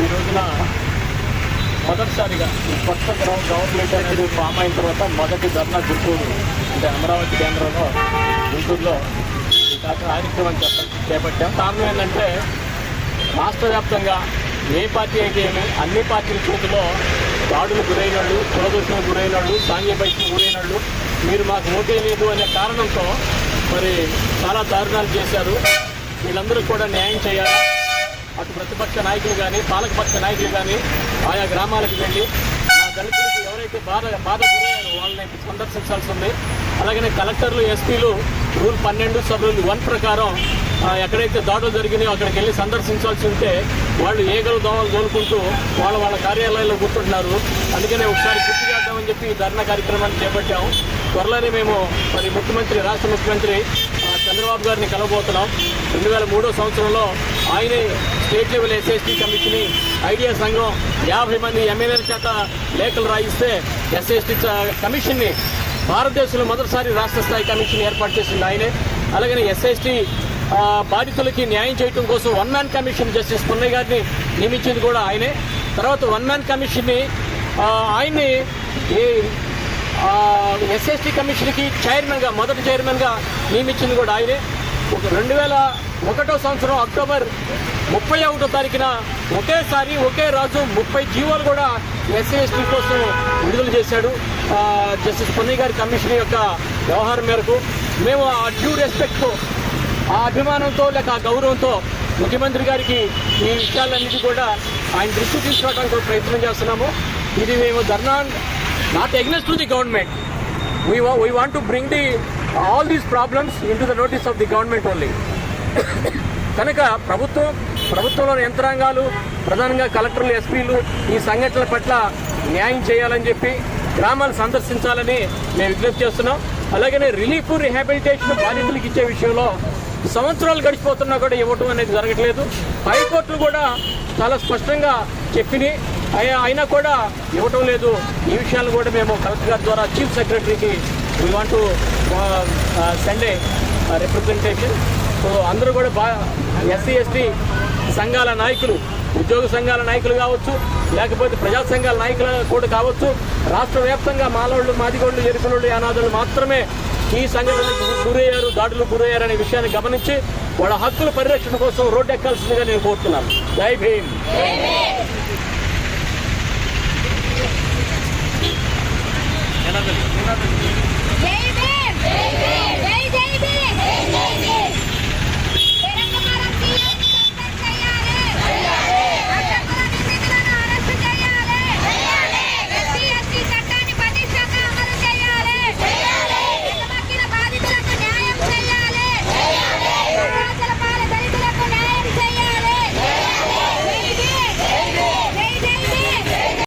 ఈ రోజున మొదటిసారిగా ఈ కొత్త గ్రౌండ్ గవర్నమెంట్ అనేది ఫామ్ అయిన తర్వాత మొదటి ధర్నా గుంటూరు అంటే అమరావతి కేంద్రంలో గుంటూరులో కార్యక్రమం చెప్ప చేపట్టాం. కారణం ఏంటంటే రాష్ట్ర వ్యాప్తంగా ఏ పార్టీ అయితే ఏమి అన్ని పార్టీల చేతిలో దాడులు గురైన వాళ్ళు కులదోషణకు గురైన వాళ్ళు సాంఘిక గురైన వాళ్ళు మీరు మాకు ఓటేయలేదు అనే కారణంతో మరి చాలా దారుణాలు చేశారు. వీళ్ళందరూ కూడా న్యాయం చేయాలి? అటు ప్రతిపక్ష నాయకులు కానీ పాలకపక్ష నాయకులు కానీ ఆయా గ్రామాలకు వెళ్ళి దళితులకు ఎవరైతే బాధ బాధ గురయ్యారో వాళ్ళని సందర్శించాల్సి ఉంది అలాగనే కలెక్టర్లు ఎస్పీలు రూల్ పన్నెండు సబ్ రూల్ వన్ ప్రకారం ఎక్కడైతే దాడులు జరిగినాయో అక్కడికి వెళ్ళి సందర్శించాల్సి ఉంటే వాళ్ళు ఏగలు దోమలు దోలుకుంటూ వాళ్ళ వాళ్ళ కార్యాలయాల్లో కూర్చుంటున్నారు. అందుకనే ఒకసారి గుర్తు చేద్దామని చెప్పి ధర్నా కార్యక్రమాన్ని చేపట్టాము త్వరలోనే మేము మరి ముఖ్యమంత్రి రాష్ట్ర ముఖ్యమంత్రి చంద్రబాబు గారిని కలవబోతున్నాం. రెండు వేల మూడో సంవత్సరంలో ఆయనే state level SST commission idea సంఘం యాభై మంది ఎమ్మెల్యేల చేత లేఖలు రాయిస్తే ఎస్ఎస్టీ కమిషన్ని భారతదేశంలో మొదటిసారి రాష్ట్ర స్థాయి కమిషన్ ఏర్పాటు చేసింది ఆయనే. అలాగనే ఎస్ఎస్టీ బాధితులకి న్యాయం చేయడం కోసం one man commission justice Punnaiah గారిని నియమించింది కూడా ఆయనే. తర్వాత వన్ మ్యాన్ కమిషన్ని ఆయన్ని ఈ ఎస్ఎస్టీ కమిషన్కి చైర్మన్గా మొదటి చైర్మన్గా నియమించింది కూడా ఆయనే. రెండు వేల ఒకటో సంవత్సరం అక్టోబర్ ముప్పై ఒకటో తారీఖున ఒకేసారి ఒకే రాజు ముప్పై జీవోలు కూడా ఎస్సీ ఎస్టీ కోసం విడుదల చేశాడు. జస్టిస్ పొన్నయ్య గారి కమిషన్ యొక్క వ్యవహారం మేరకు మేము ఆ డ్యూ రెస్పెక్ట్ ఆ అభిమానంతో లేక ఆ గౌరవంతో ముఖ్యమంత్రి గారికి ఈ విషయాలన్నిటి కూడా ఆయన దృష్టి తీసుకోవడానికి ప్రయత్నం చేస్తున్నాము. ఇది మేము dharna not against to the government we we want to bring the all these problems in to the notice of the government only కనుక ప్రభుత్వం ప్రభుత్వంలోని యంత్రాంగాలు ప్రధానంగా కలెక్టర్లు ఎస్పీలు ఈ సంఘటనల పట్ల న్యాయం చేయాలని చెప్పి గ్రామాలు సందర్శించాలని మేము విజ్ఞప్తి చేస్తున్నాం. అలాగనే రిలీఫ్ రిహాబిలిటేషన్ బాధితులకు ఇచ్చే విషయంలో సంవత్సరాలు గడిచిపోతున్నా కూడా ఇవ్వటం అనేది జరగట్లేదు. హైకోర్టులు కూడా చాలా స్పష్టంగా చెప్పినాయి. అయినా కూడా ఇవ్వటం లేదు. ఈ విషయాలు కూడా మేము కలెక్టర్ గారి ద్వారా చీఫ్ సెక్రటరీకి we want Sunday representation so అందరూ కూడా బా ఎస్సీ ఎస్టీ సంఘాల నాయకులు ఉద్యోగ సంఘాల నాయకులు కావచ్చు లేకపోతే ప్రజా సంఘాల నాయకులు కూడా కావచ్చు రాష్ట్ర వ్యాప్తంగా మాలోళ్ళు మాదిగోళ్ళు ఎరుకలోళ్ళు యానాదులు మాత్రమే ఈ సంఘటనకు గురయ్యారు దాడులు గురయ్యారు అనే విషయాన్ని గమనించి వాళ్ళ హక్కుల పరిరక్షణ కోసం రోడ్డు ఎక్కాల్సిందిగా నేను కోరుతున్నాను. జై భీమ్.